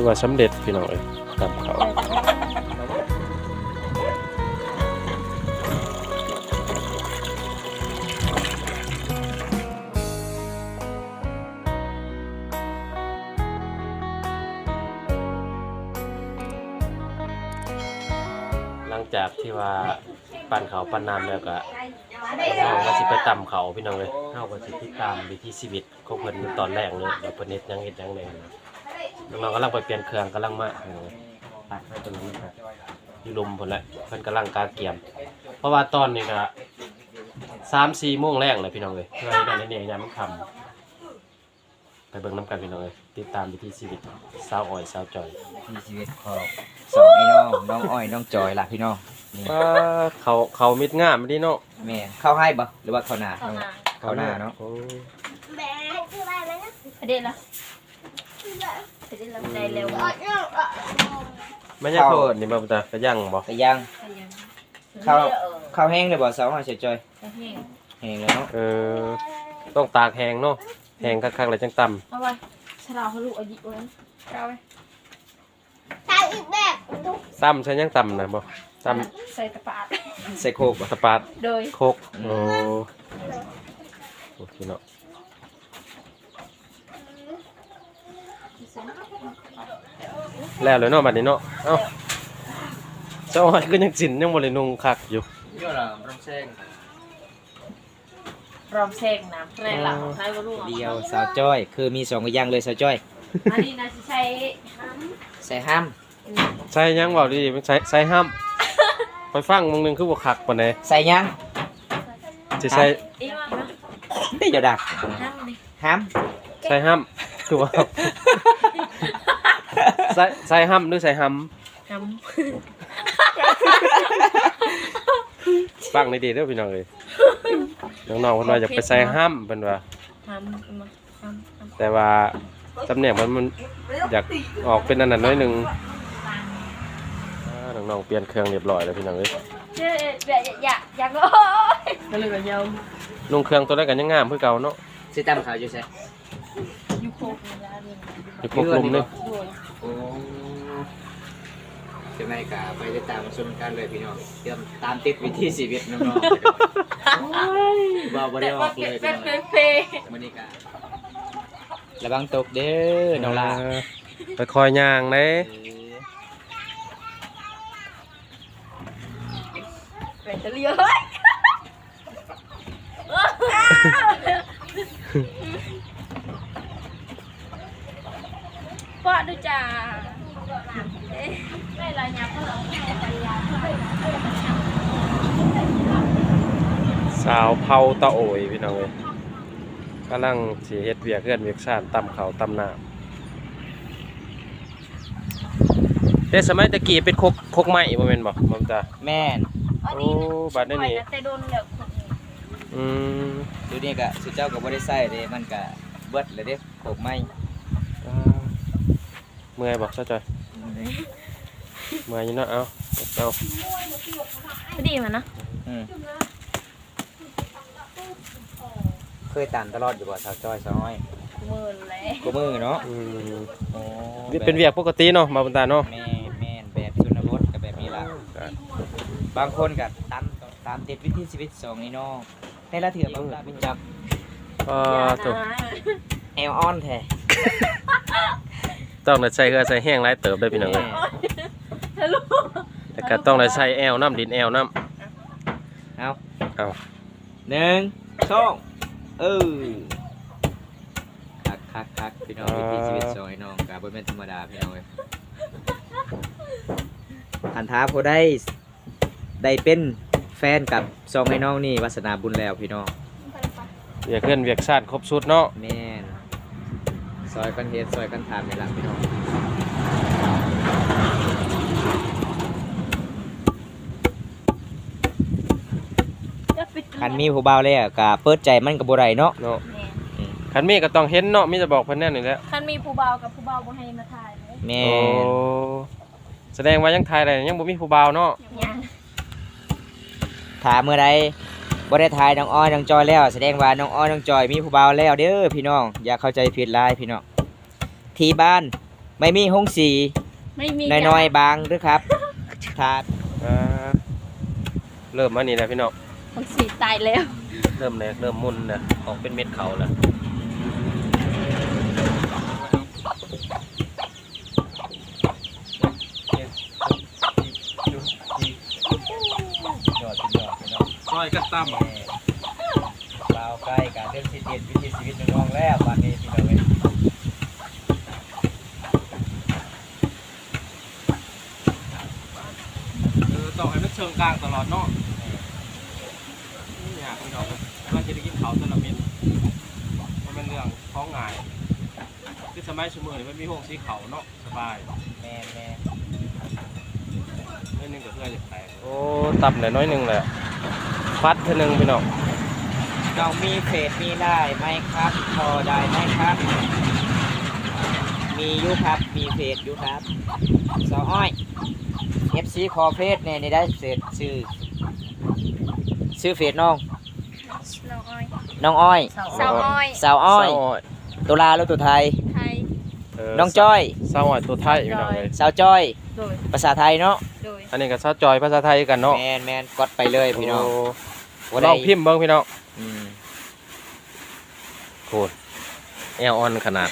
ถือว่าสำเร็จพี่น้องเอ้ยตำเขาหลังจากที่ว่าปั่นเขาปั่นน้ำแล้วก็เราก็สิไปตำเขาพี่น้องเลยเฮาก็สิติดตามวิถีชีวิตของเพิ่นตอนแรกเลยว่าเพิ่นเฮ็ดหยังเฮ็ดยังแน่นะ น้องๆกำลังไปเปลี่ยนเครื่องกำลังมาเออไปไปตรงนั้นครับอยู่ลุมพุ่นแหละเพิ่นกำลังกาเกียม เพราะว่าตอนนี้ก็3-4โมงแรงเลยพี่น้องเอ้ยเพื่อให้ได้เนี่ยยามมันค่ำไปเบิ่งน้ำกันพี่น้องเอ้ยติดตามวิถีชีวิตสาวอ้อยสาวจอยมีชีวิตของสองไอ้น้องน้องอ้อยน้องจอยล่ะพี่น้องนี่ว่าเขาเขามิดงามดีเนาะแม่เข้าให้บ่หรือว่าเข้าหน้า เข้ามาเข้าหน้าเนาะ โอ้ประเด็นละประเด็นละ ได้เร็วไม่ใช่โทษนี่บ่ตาก็ยังบ่แต่ยังเข้าเข้าแห้งเลยบ่สาวอ้อยเฉยจอยแห้งแห้งแล้วเนาะเออต้องตากแห้งเนาะแห้งคักๆเลยจังตำเอาไว้ฉลาดเขาลูกอายุไว้เอาไว้ซ้ำใช้ยังตำนะบ่ตใส่ตะปาดใส่โคกบ่ำสปาดโดยโคกโอ้โอเคเนาะ แล้วเลยเนาะบัดนี้เนาะเอ้าเจ้าอ้อยก็ยังสินยังบ่ได้นุ่งคักอยู่เดี๋ยวเราต้องแซงรอมแซงน้ำแรงหลังใช้ก็ลูกเดียวสาวจ้อย คือมีสองอย่างเลยสาวจ้อยอันนี้นะใช้ใส่ห้ามใส่ยังเว้าดีๆใส่ใส่ห้ามไปฟังมึงหนึงคือบ่คักปานใดใส่ยังสิใส่อีกมั้ยได้จะดักห้ามดิห้ามใส่ห้ามคือว่า ใส่ใส่ห้ามหรือใส่ห้ำห้ามฟังในดีๆเด้อพี่น้องเอ้ยน้องๆเพิ่นว่าอยากไปใส่ห้ามเพิ่นว่าห้ามมาห้ามห้ามแต่ว่าตำแหน่งมันมันอยากออกเป็นอันนั้นน้อยหนึงอ่าน้องๆเปลี่ยนเครื่องเรียบร้อยแล้วพี่น้องเอ้ยเจ๊อยากอยากอยากเลยก็เลยแบบยาวนุ่งเครื่องตัวแรกกันยังงามคือเก่าเนาะสิตามข่าวอยู่ใส่ยูโคกเวลาเรียนอยู่ปกคลุมนึงด้วย โอ้เป็นไงกะไปติดตามมาชมกันเลยพี่น้องเตรียมตามติดวิถีชีวิตน้องๆบ่บ่ได้ออกเลยเป็พี่นน้องเพย์มื้อนี้กะระวังตกเด้อน้องลาเออไปคอยย่างเด้เป็นจะเลี้ยว เฮ้ยปอดดูจ้าไม่ลายยับเขาหรอกสาวเผาตะโอยพี่น้องเอ้ยกำลังสิเฮ็ดเวียกเฮือนเวียกชาติตำข้าวตำน้ำเด้สมัยตะกี้เป็นคกคกไม้บ่แม่นบ่บ่ตาแม่นโอ้บัดนี้นี่แต่โดนเหลือคนอืมเดี๋ยวนี้กะสุเจ้าก็บ่ได้ใส่เด้มันกะเบิดเลยเด้โขกไม้อ่าเมื่อยบอกซะจอยเมื่อยอยู่เนาะเอาเอาไม่ดีมันนะอืมเคยตามตลอดอยู่บ่สาวจ้อยสาวน้อยหมื่นเลยกูมือเนาะอืมโอ้เป็นเวียกปกติเนาะมาบนตาเนาะแม่แม่นแบบชนบทกับแบบนี้ล่ะบางคนก็ตามตามติดวิถีชีวิตสองนี่เนาะแต่ละเถื่อบางลาเป็นจับก็ถูกแอลออนแท้ ต้องได้ใส่เคือใส่แห้งหลายเติบได้พี่น้องเอ้ยฮัลโหลแต่ก็ต้องได้ใส่แอลน้ำดินแอลน้เอาำเอาหนึ่งสองเออคักคักคักพี่น้องวิถีชีวิตสองไอ้น้องกาบ่แม่นธรรมดาพี่น้องเอ้ยคันท้าผู้ได้ได้เป็นแฟนกับสองไอ้น้องนี่วาสนาบุญแล้วพี่น้องเวียกเพื่อนเวียกชาติครบสุดเนาะแม่น ซอยกันเฮ็ดซอยกันทำนี่ล่ะพี่น้องคันมีผู้บ่าวแล้วก็เปิดใจมันก็บ่ได้เนาะเนาะคันมีก็ต้องเห็นเนาะมีจะบอกเพิ่นแน่นี่แหละคันมีผู้เบากับผู้เบาบ่ให้มาถ่ายเลยแม่โอ้แสดงว่ายังทายได้ยังบ่มีผู้บ่าวเนาะยังถ้าเมื่อใด บ่ได้ทายน้องอ้อยน้องจอยแล้ว แสดงว่าน้องอ้อยน้องจอยมีผู้บ่าวแล้วเด้อพี่น้องอย่าเข้าใจผิดหลายพี่น้องที่บ้านไม่มีหงสีไม่มีน้อยๆบางหรือครับครับอ่าเริ่มมานี่แล้วพี่น้องๆของสีตายแล้ว เริ่มแรกเริ่มมุนนะออกเป็นเม็ดเขาแล้ว ยอดเป็นยอดเนาะ ซ อยกันตั้มเบาใกล้การเรื่องชีวิตวิถีชีวิตน้องๆแล้ววันนี้พี่น้องเอ้ยเออต้องให้มันเชิงกลางตลอดเนาะนี่ยพี่น้องมันจะได้กินเขาตละเม็ดมันเป็นเรื่องท้องง่ายคือสมัยสมัยมันมีห้องสีเขาเนาะสบายแม่แม่น้อยหนึงกับเพื่อนจะแตกโอ้ตับหน่อยน้อยหนึงแหละ ฟัดเท่านึงพี่น้องเรามีเฟซมีได้ไหมครับพอได้ไหมครับ มีอยู่ครับ มีเฟซอยู่ครับสาวอ้อย FC คอเฟซเนี่ยนี่ได้เฟซชื่อชื่อเฟซน้อง น้องอ้อยน้องอ้อย สาวอ้อยสาวอ้อยเศร้าอ้อยตุลาลูกตัวไทย ไทยเน้องจ้อยเศร้าอ้อยตัวไทยพี่น้องเลยสาวจ้อย โดย ภาษาไทยเนาะ โดย อันนี้ก็เศร้าจอยภาษาไทยกันเนาะ แมนแมนกดไปเลยพี่น้อง โลองพิมพ์เบิ้งพี่น้องอืมโคตรแอลออนขนาด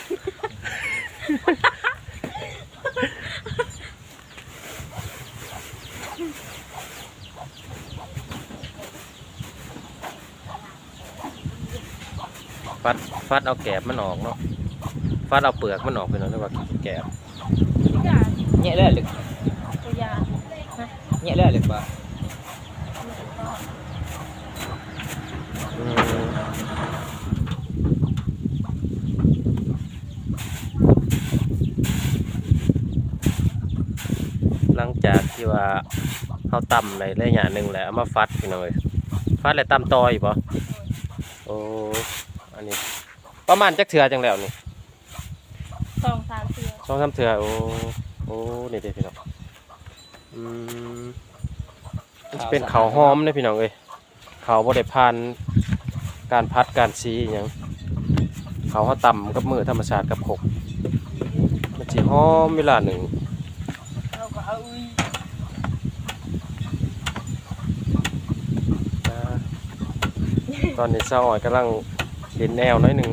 ฟัดฟัดเอาแกบมันออกเนาะฟัดเอาเปลือกมันออกไปเนาะเรียกว่าแกบทุกอย่างเนี่ยเลือดลึกตัวอย่างเนี่ยเลือดลึกป่ะอืมหลังจาก ที่ว่าเขาตำในระยะหนึ่งแหละเอามาฟัดพี่น้องเอ้ยฟัดแล้วตำต่ออีกปะโอ้อันนี้ ประมาณจักเถื่อจังแล้วนี่สองสามเสือสองสามเถื่อโอ้โอ้นี่เด็พี่น้องอืมมันจะเป็นเขาวหอมนะพี่น้องเอ้ยเขาวบ่ได้ผ่านการพัดการซีอหย่างเขาวเขาตำกับมือธรรมชาติกับขกมันสิหอมเวลาหนึ่ง เราก็เอาอุ้ย อ่า ตอนนี้เศร้าอ่อยกำลังเห็นแนวน้อยหนึ่ง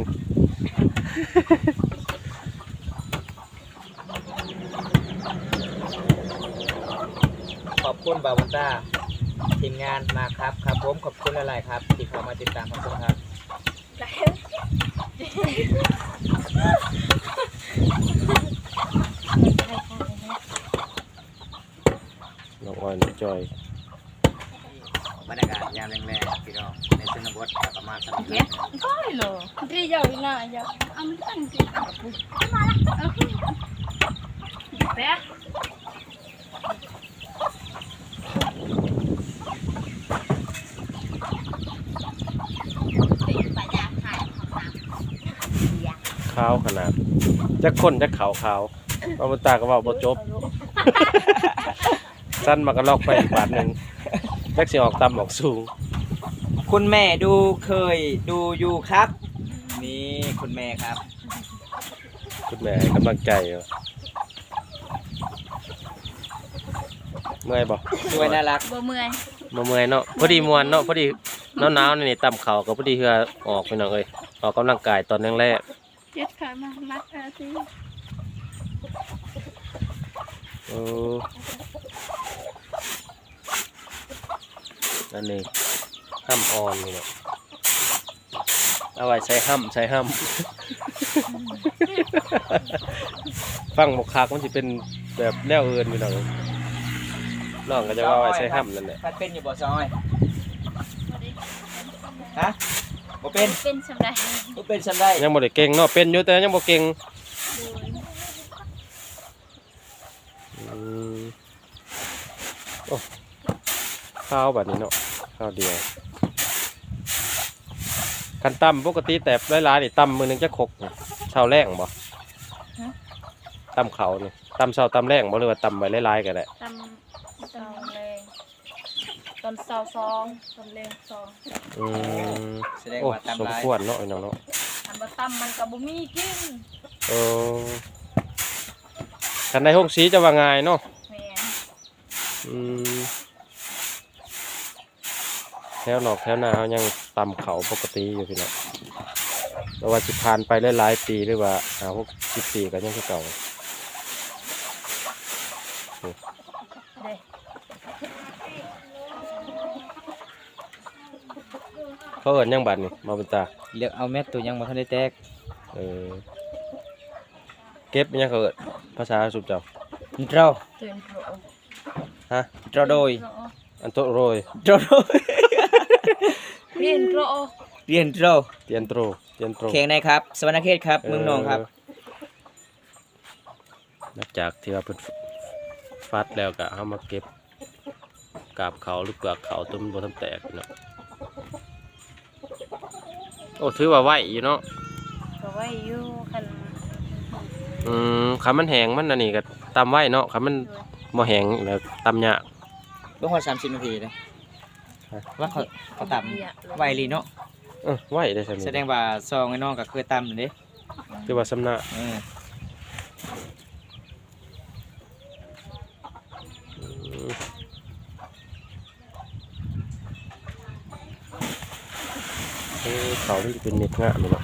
ขอบคุณบาวันต้าทีมงานมากครับครับผมขอบคุณหลายๆครับที่เข้ามาติดตามขอบคุณครับน้องอ่อยน้องจอยบรรยากาศยามแรงๆพี่น้องในชน บทก็ประมาณสักนี้ก็เหรอที่ยาววินาอยากเอามันตั้งที่มาละโอเคแป๊ะขาวขนาดจะคนจะขาวขาวบาบุตาก็เว่าบ่จบ สั้นมากระลอกไปอีกบาทหนึ่งแจักสิออกต่ำออกสูง คุณแม่ดูเคยดูอยู่ครับ นี่คุณแม่ครับ คุณแม่ให้กำลังใจอยู่เมื่อยบ่สวยน่ารัก บ่เมื่อยมาเมื่อยเนาะพอดีมวนเนาะพอดีหนาวๆนี่ต่ำเข่าก็พอดีเฮือออกไปหน่อยเอ้ยออกกำลังกายตอนแรกเจ็ดขามามัดอาสิๆโอ้อันนี้ ห้ำออนนี่เนาะเอาไว้ใช้ห้ำใช้ห้ำฟังบกคักมันจะเป็นแบบแนวอื่นไปหน่อยน้องก็จะว่าไว้ใช้ห้ำนั่นแหละพัดเป็นอยู่บ่ซอย ฮะบ่เป็นเป็นสำได้บ่เป็นฉันได้ยังบ่ได้เก่งเนาะเป็นอยู่แต่ยังบ่เก่งอืมโอ้ข้าวแบบนี้เนาะข้าวเดียว กันตำปกติแต่หลายๆนี่ตำมือหนึงจะครกนี่เช้าแรงบ่ตำเขานี่ตำเช้าตำแรงบ่หรือว่าตำไว้หลายๆก็ได้ตำตำแรงตอนเสาสองตอนแรงสองอืมแสดงโอ้ว่าตามสมลายควรเนาะไอ้น้องเนาะอันบ่ตำมันก็บ่มีกินเออคันได้หกสีจะว่าง่ายเนาะแม่อืมแถวนอกแถวหน้าเขายังตำเขาปกติอยู่พี่น้องแต่ว่าสิผ่านไปหลายๆปีหรือว่าหาหกสิบปีก็ยังคือเก่าเด้เขาเอิ้นหยังบัดนี่มาเป็นตาเลือกเอาแมตตัวยังบ่ทันได้แตกเออเก็บอิหยังเขาเอิ้นภาษาสุบเจ้าอินโทรเตือนโปรฮะอินโทรโดยอันโตโรยอินโทรโดย เรียนโปรเรียนอินโทรเตียนโตรเตียนโตร เข่งในครับ สวรรณเขตครับ เมืองนองครับ นับจากที่ว่าเพิ่นฟัดแล้วก็เฮามาเก็บกาบเขาหรือเปลือกเขาต้นบ่ทำแตกเนาะโอ้ถือว่าไหวอยู่เนาะก็ไว้อยู่คันอืมคันมันแห้งมันอันนี้ก็ตำไหวเนาะคันมันบ่แห้งแล้วตำยากบ่ฮอด30นาทีเลยฮะ ว่าเขาเขาตำไวลีเนาะเออไหวได้ซั่นแสดงว่าซองไอ้น้องก็เคยตำนั่นเด้คือว่าสำนาเอออืมเออเขาที่เป็นเน็ตงามเลยเนาะ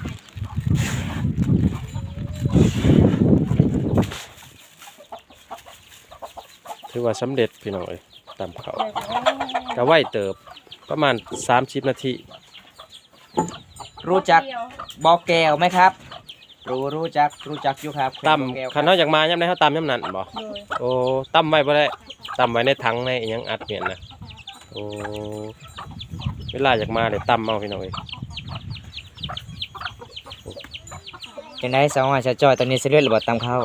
ถือว่าสำเร็จพี่น้องเอ้ยตำเขาก็ไหวเติบ ประมาณ 30 นาที รู้จักบอกแก้วไหมครับ รู้รู้จักรู้จักอยู่ครับตบอกแก้วำคันเฮาอยากมายามใดเฮาตำยามนั้นบ่โดยโอ้ตำไว้บ่ได้ตำไว้ในถังในอิหยังอัดเมียนนะโอ้เวลาอยากมาเลยตำเอาพี่น้องเอ้ยจังได๋สาวว่าจะจอยตอนนี้สิเลือดหรือบ่ตำข้าว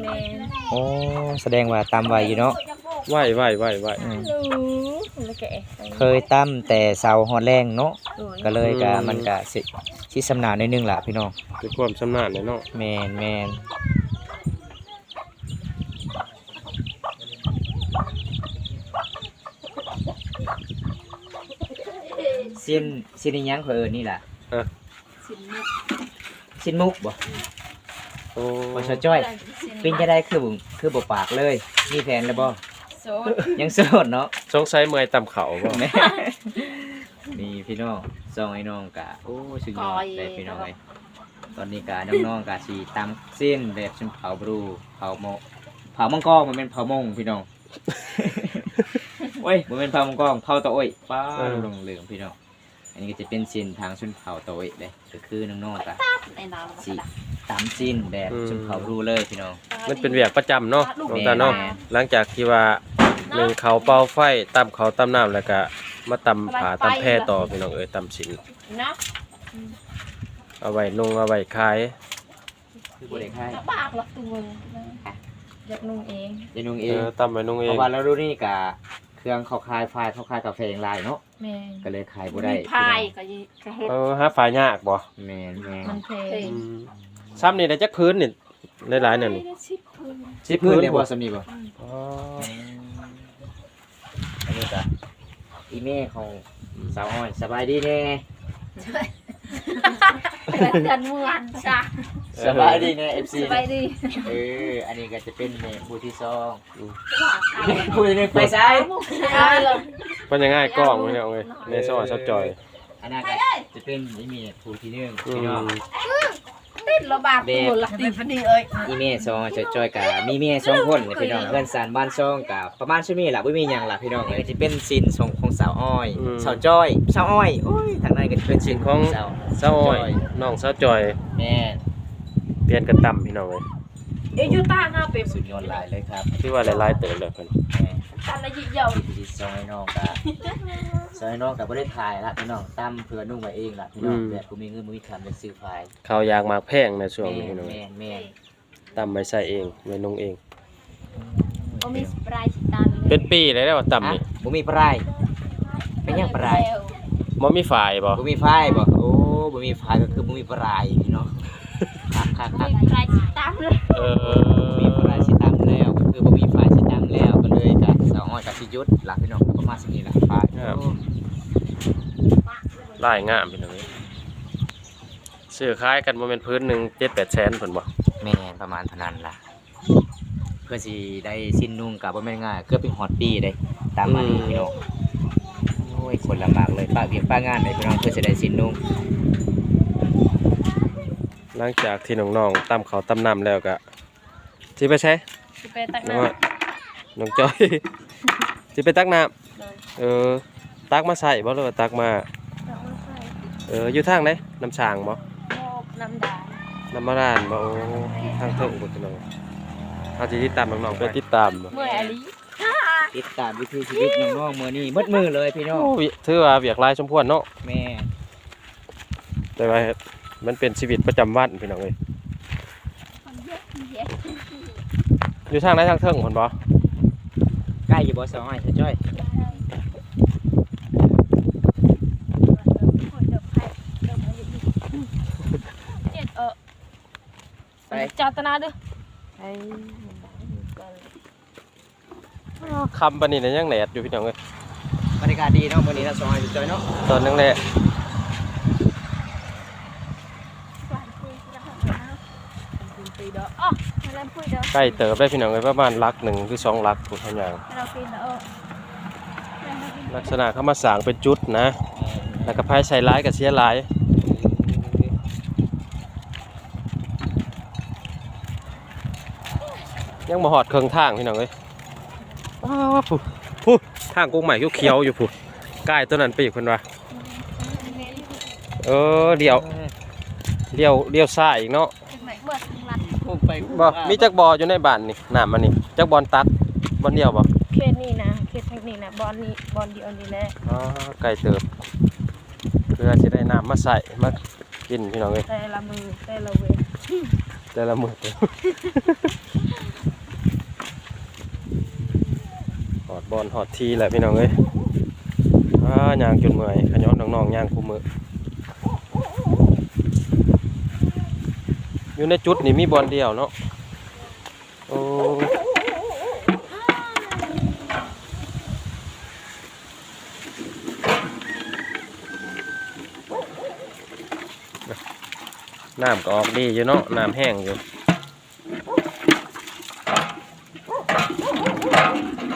แม่นโอ้แสดงว่าตำไวอยู่เนาะไหวไหวไหวไหว อืม หนูแล้วแกะเคยตำแต่เสาฮอดแรงเนาะโดยก็เลยก็มันก็สิสิสำนาญนิดนึงล่ะพี่น้องคือความชำนาญเนี่ยเนาะแมนแมนสิ้นสิ้นอิหยังเพิ่นนี่ล่ะสินมุกสิ้นมุกบ่โอ้บ่ชอจ้อยเป็นจะได้คือบ่คือบ่ปากเลยมีแผนแล้วบ่ โซดยังโสดเนาะสงสัยเมื่อยตำเขาบ่ แม่นี่พี่น้องซองไอ้น้องกะโอ้สุดยอดเลยพี่น้องเอ้ยตอนนี้กะน้องๆกะสิตำเส้นแบบชนเผาบรูเผาโมเผามังกรมันเป็นเผามงพี่น้องโอ้ยมันเป็นเผามังกรเผาตะโอ้ยป้าลงเหลืองพี่น้องอันนี้ก็จะเป็นเส้นทางชนเผาตะโอ้ยเลยก็คือน้องๆกะไอ้น้องสิตำสิ้นแบบชนเผาบรูเลยพี่น้อง มันเป็นเวียกประจำเนาะหลวงตาเนาะแม่หลังจากที่ว่า หนึ่งเขาเป่าไฟตำเขาตำน้ำแล้วก็มาตำผาตำแพร่ต่อพี่น้องเอ้ยตำสินเนาะเอาไว้นุ่งเอาไว้ขายคือบ่ได้ค่ายถ้าปากหลักตัวมึงอยากนุ่งเองจะนุ่งเอเองอตำไว้นุ่งเอเพงราะว่าเรารู้นี่กะเครื่องเขาคลายไฟเขาคลายกาแฟอย่างไรเนาะแม่ก็เลยขายบ่ได้มีพายก็ยิกระเฮ็ดเออหาฝายยากบ่แมนแมนมันเพลงอืมซ้ำนี่ได้จักพื้นนี่หลายๆเนี่ยนี่ชิบพื้นสิพื้นเลยบ่สำนีบ่อ๋อ อันนี้ก็อีเม่ของสาวอ้อยสบายดีแน่กันเมือนจ้ะสบายดีแน่ FC สบายดีเอออันนี้ก็จะเป็นแม่ผู้ที่สองผู้ที่หนึ่งไปซ้ายเอาเลยเป็นยังไงกล้องพี่น้องเอ้ยในสวรรค์ซับจอยอันนั้นก็จะเป็นอีเม่ผู้ที่หนึ่งอืพี่น้องม ติดระบาดตัวละดีพอดีเอ้ยอีเม่สองจะจอยกับมีเม่สองคนเนี่ยพี่น้องเพื่อนสานบ้านช่องกับประมาณชั่วโมงละไม่มีหยังละพี่น้องนี่ก็จะเป็นซินของของสาวอ้อยสาวจ้อยสาวอ้อยโอ้ยทางนั้นก็จะเป็นซินของสาวเศร้าอ้อยน้องเศร้าจอยแม่เปลี่ยนกันต่ำพี่น้องเลยเอ้ยยูต้าห้าเป็ดสุดยอดหลายเลยครับที่ว่าหลายๆเติมเลยเพิ่นแม่ตันละยิ่งเยาที่ที่ซอยน้องกับ ซอยน้องกับไม่ได้ถ่ายละพี่น้องตั้มเพื่อนุ่งไว้เองละพี่น้องแบบกูมีเงินมีคำเป็นซื้อไฟล์เขาอยากมากแพงในช่วงแม่นี้พี่น้องแม่แม่ต่ำไม่ใส่เองไม่นุ่งเอง โอมีสปรายชิตันเป็นปีเลยได้ว่าต่ำอะนี่บ่มีปลายเป็นหยังปลายมันมีฝ่ายบ่บ่มีไฟบ่โอ้บ่มีไฟก็คือบ่มีปลายพี่น้องครับครับครับ มีสปรายชิตันเลยเอมีปลายสิตามแล้วก็คือบ่มีไฟสิตามแล้วก็เลยก็สาวอ้อยกับสิหยุดหลักพี่น้องก็ประมาณสิบนี้แหละ ไฟลายงามพี่น้องเอ้ยซื้อขายกันบ่แม่นพื้นหนึง7-8แสนเพิ่นบ่แม่นประมาณเท่านั้นล่ะ เพื่อสิได้สิ้นนุ่งกับบ่แม่นง่ายเกือบเป็นฮอตปีเด้ ตามมานี่พี่น้องโอ้ยคนลำบากเลยป้าเวียกป้างานเลยพี่น้องเพื่อสิได้สิ้นนุ่งหลังจากที่น้องๆตำเขาวตำน้ำแล้วก็สิไปใช้สิไปตักน้องน้ำว่าน้องจอยสิไปตักน้เลยำ เออ ตักมาใส่บ่หรือว่าตักมา ตักมาใส่เออ อยู่ทางไหนน้ำช่างบ่โมกน้ำดาลน้ำมะรานบ่โอ้ทางเทิงพุ่นพี่น้องเอาสิติดตามน้องๆไปติดตามบ่เมื่อยอลีติดตามวิถีชีวิตน้องๆมื้อนี้มืดมือเลยพี่น้องโอ้วิถือว่าเวียกหลายสมควรเนาะ แม่แต่ว่ามันเป็นชีวิตประจำวันพี่น้องเอ้ยคนเยอะเยอะอยู่ทางไหนทางเทิงพุ่นบ่ใกล้อยู่บ่สองอ้อยจ้อย เจ็ดเออ ไป จอตนาด้วยไอ้คำปานนี้น่ะยังแหลดอยู่พี่น้องเอ้ยบรรยากาศดีเนาะมื้อนี้นะสองอ้อยจ้อยเนาะตอนยังแหละปีเด้ออ๋อมาเล่นคุยเด้อใกล้เติบได้พี่น้องเอ้ยประมาณลักหนึ่งคือสองลักพุ่นเท่าอย่างเราปีเด้อลักษณะเขามาสร้างเป็นจุดนะ แล้วก็ไพ่ใส่ร้ายกับเสียร้าย ยังมาหอดเครื่องทางพี่น้องเอ้ยว้าวผู้ผู้ทางกุ้งใหม่เขียวๆอยู่ผู้ใกล้ตัวนั้นไปอีกคนวะเออเดี๋ยวเดี๋ยวเดี๋ยวซ้ายอีกเนาะไหนเมื่อสังลัดโอ้ไปบ่มีจักบออยู่ในบ้านนี่น้ำมันนี่จักบอลตักบอลเดียวบ่เคสนี่นะเคสทางนี้นะบอลนี้บอลเดียวนี่แหละอ๋อไก่เติบเพื่อสิได้น้ำมาใส่มากินพี่น้องเอ้ยแต่ละมือแต่ละเวรแต่ละมือ หอ ดบอลหอดทีแหละพี่น้องเอ้ยอ่าย่างจนเมื่อยขย้อนน้องๆย่างคู่มืออยู่ในจุดนี่มีบอลเดียวเนาะโอ้น้ำก็ออกดีอยู่เนาะน้ำแห้งอยู่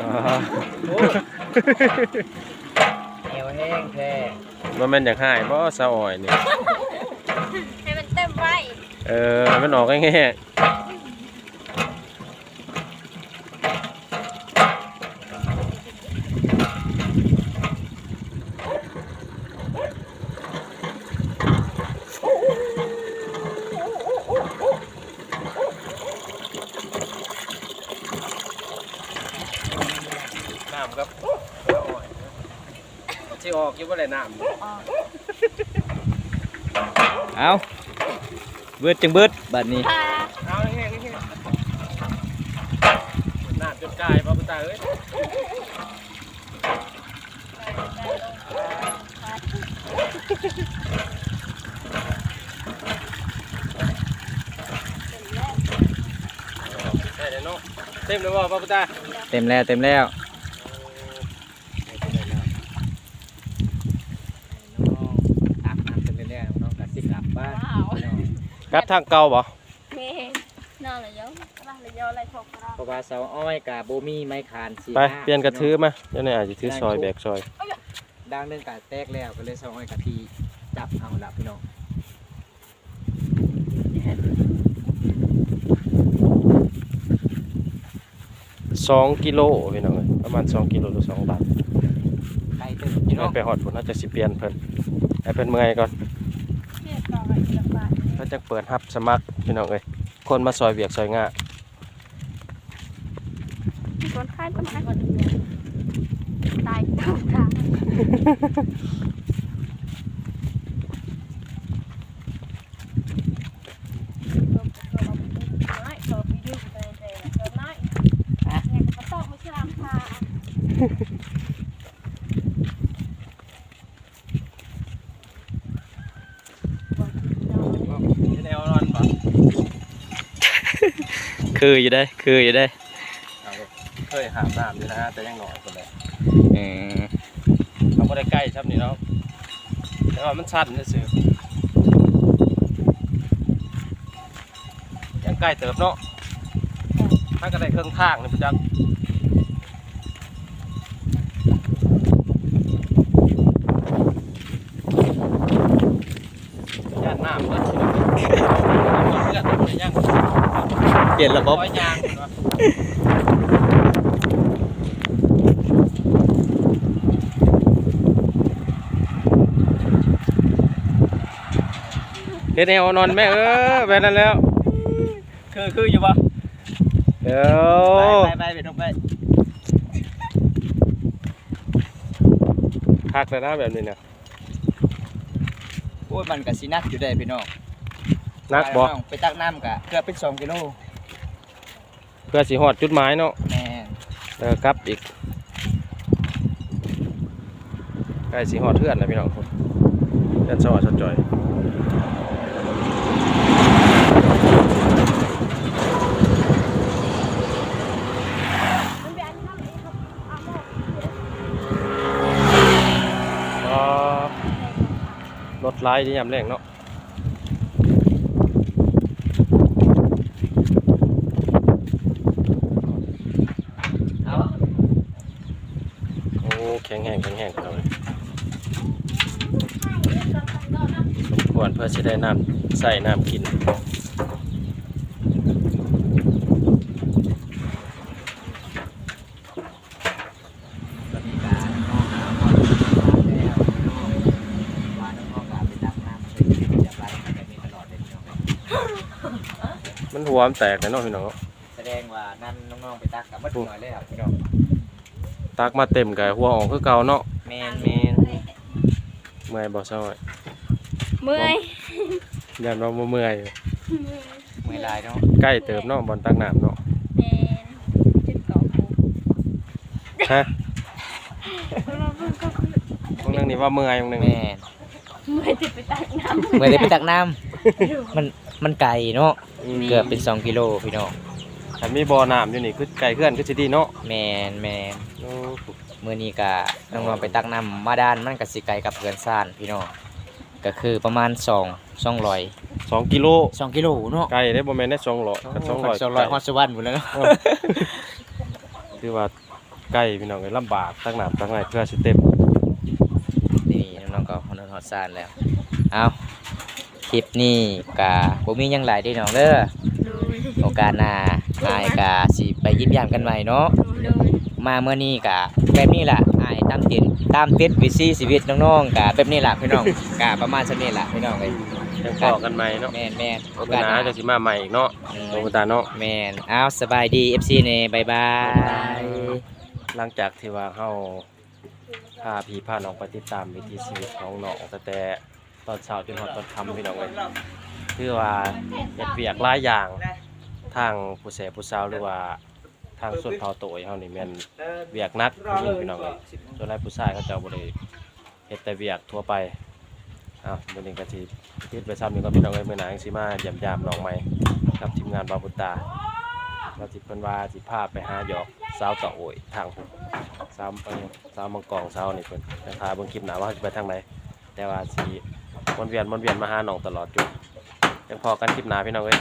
อ่า แอวแห้งแท้มันเป็นอย่างหายเพราะสะอ่อยนี่ให้มันเต็มไว้ เออมันออกง่ายๆน้ำครับสะอ่อยที่ออกอยู่ว่าอะ ไรน้ำเอาเบิดจังเบิดบัดนี้ค่ะเอาแห้งๆแห้งๆน้ำจนกายพ่อพุทธาเอ้ยได้เลยเนาะเต็มเลยว่าพ่อพุทธาเต็มแล้วเต็มแล้วอาบน้ำเต็มแล้วน้องกะสิกลับบ้าน ว้าว พี่น้อง ก ลับทางเก่าบ่เมน่าเลยเยอะน่าเลยเยอะอะไรชกกันเพราะว่าเสาอ้อยกับโบมีไม้คานสีไปห้าเปลี่ยนกระถือมาเดี๋ยวนี้อาจจะถือซอยแบกซอยดังเรื่องการแตกแล้วก็เลยเสาอ้อยกับพี่จับเอาละพี่น้องสองกิโลพี่น้องเอ้ยประมาณสองกิโลหรือสองบาทใครตื่นพี่น้ไม่องไปหอดผลน่าจะสิเปลี่ยนเพิ่นให้เพิ่นเมื่อยก่อน เทียบต่อไปเทียบไปเขาจะเปิดฮับสมัครพี่น้องเอ้ยคนมาซอยเบียกซอยงาคนไข้ต้นไม้ก่อนตายตายตายไม่ชอบวิดีโอไปเลยชอบไม่เนี่ยก็ต้องไม่ใช่รำคาญ แนวนอนบ่ คืออยู่ได้ คืออยู่ได้เคยหามน้ำอยู่นะฮะแต่ยังหน่อยคนเลยเออเราก็ได้ใกล้ครับนี่เนาะแต่ว่ามันสั้นซื่อๆยังใกล้เติบเนาะถ้าก็ได้เครื่องทางนี่พี่จักย่านน้ำเลยเลือดเลยยัง เปลี่ยนระบบร้อยยางเฮ็ดแนวนอนแม่เออแบบนั้นแล้ว คือคืออยู่ปะเดี๋ยว ไปไปไปไปไปพักแล้วนะแบบนี้นะโอ้ยมันก็สินักอยู่ได้พี่น้องนักบ่ไปน้องไปตักน้ำกะเกือบเป็นสองกิโล เพื่อสิฮอดจุดหมายเนาะแม่นแล้วก็กลับอีกใกล้สิฮอดเทือนแล้วพี่น้องคนเทือนสวัสดิ์สดจ่อยก็รถไล่ที่ยามแรงเนาะ เอา โอ้แข็งแห้งแข็งแห้งกันเลยสมควรเพื่อจะ ได้น้ำใส่น้ำกินตอนนี้กะน้องหาหมดแล้วน้องว่าน้องๆกะไปตักน้ำใส่จะไปแบบนี้ตลอดเลยพี่น้องมันหัวมันแตกเลยเนาะพี่น้องเนาะแสดงว่านั่นน้องๆไปตักกับมัดหน่อยเลยครับพี่น้องตักมาเต็มกับหัวออกคือเก่าเนาะแมนแมนเมื่อยบ่เศร้าเมื่อย ยันว่าบ่เมื่อยเมื่อยลายเนาะใกล้เติมเนาะบอลตักน้ำเนาะแมนจุดเก่าปุ๊บฮะพวกนึงนี่ว่าเมื่อยพวกนึงแมนี่นเมื่อยจะไปตักน้ำเมื่อยเลยไปตักน้ำมันมันไกลเนาะมเกือบเป็นสองกิโลพี่น้องถ้ามีบ่อน้ำอยู่นี่คือไกลเพื่อนคือสิดีเนาะแมนแมนโอ้มื่อนี้ก็น้องๆไปตักน้ำมาด้านมันก็สิไกลกับเพื่อนซ่านพี่น้องก็คือประมาณสอง สองร้อยสองกิโลสองกิโลเนาะไกลได้บ่แม่นได้สองร้อยกับสองร้อยสองร้อยฮอดสวรรค์หมดแล้วเนาะคือว่าใกล้พี่น้องเลยลำบากตักน้ำตักไหนเพื่อสิเต็มนี่น้องๆก็ฮอดฮอดซ่านแล้วเอาคลิปนี้ก็บ่มีหยังหลายเด้น้องเด้อโดยโอกาสหน้าอายก็สิไปยิ้มยามกันใหม่เนาะโดยมาเมื่อนี้กะแบบนี้ล่ะอายตามติดตามติดวิซีชีวิตน้องๆกะแบบนี้ล่ะพี่น้องกะประมาณเท่านี้ล่ะพี่น้องเลย ยังต่อกันใหม่เนาะแม่นแม่นโอโอกาาสสหหน้าน้าจะสิมาใหม่อีกเนาะอืมโอกาสเนาะแม่นอ้าวสบายดี FC เน่บายบาย หลังจากที่ว่าเฮาพาพี่พาน้องไปติดตามวิถีชีวิตของน้องตั้งแต่ตอนเช้าจนฮอดตอนค่ำพี่น้องเอ้ยคือว่าเฮ็ดเวียกหลายอย่างทางผู้แสผู้สาวหรือว่าทางส่วนเผาโตยเฮานี่แม่นเวียกหนักจริงพี่น้องเอ้ยส่วนหลายผู้ชายเขาเจ้าบ่ได้เฮ็ดแต่เวียกทั่วไป อ้าวมื้อนี้ก็สิปิดไปซ้ำหนึ่งก็พี่น้องเอ้ยมือหนังสิมาหยำยมยามน้องใหม่กับทีมงานบาบุตตาเราจิเพิ่นว่าจิภาพไปหาหยอกสาวตะโอยทางพุ่นสาวเอิ้นสาวมังกรสาวนี่เพิ่นแต่พาเบิ่งคลิปหนาว่าจะไปทางไหนแต่ว่าสีมันเวียนมันเวียนมาหาน้องตลอดอยู่ยังพอกันคลิปหนาพี่น้องเอ้ย